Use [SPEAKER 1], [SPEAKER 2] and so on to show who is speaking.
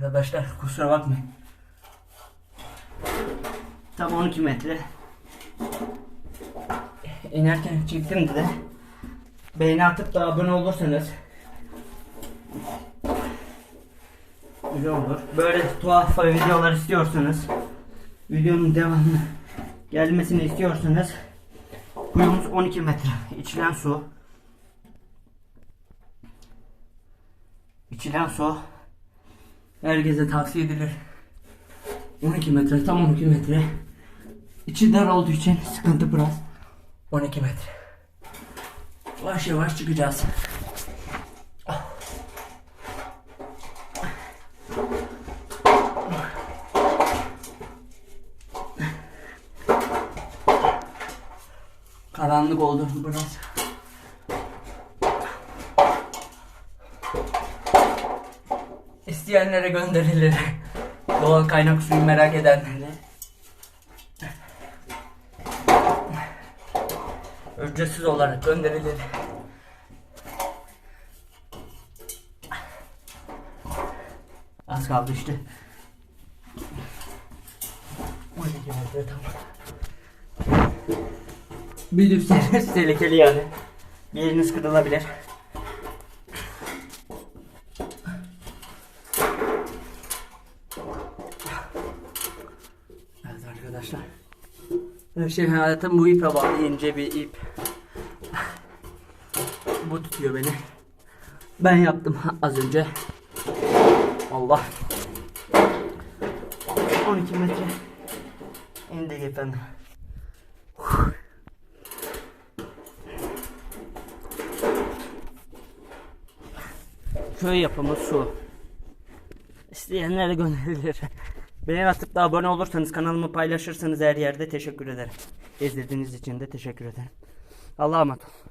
[SPEAKER 1] Arkadaşlar kusura bakmayın. Tam 12 metre. İnerken çektim de. Beğeni atıp da abone olursanız güzel olur. Böyle tuhaf videolar istiyorsanız videonun devamlı gelmesini istiyorsanız kuyumuz 12 metre. İçilen su. İçilen su herkese tavsiye edilir. 12 metre tam 12 metre. İçi dar olduğu için sıkıntı biraz. 12 metre. Yavaş yavaş çıkacağız. Karanlık oldu biraz. İsteyenlere gönderilir. Doğal kaynak suyu merak edenlere. Ücretsiz olarak gönderilir. Az kaldı işte. 12 metre tamam. Bir düşseniz tehlikeli yani. Bir yeriniz kırılabilir. Arkadaşlar. Her şey hayatım bu ipe bağlı ince bir ip. Bu tutuyor beni. Ben yaptım az önce. Allah. 12 metre indik efendim. Köy yapımı su. İsteyenlere gönderilir. Beğen atıp da abone olursanız kanalımı paylaşırsanız her yerde teşekkür ederim. İzlediğiniz için de teşekkür ederim. Allah'a emanet olun.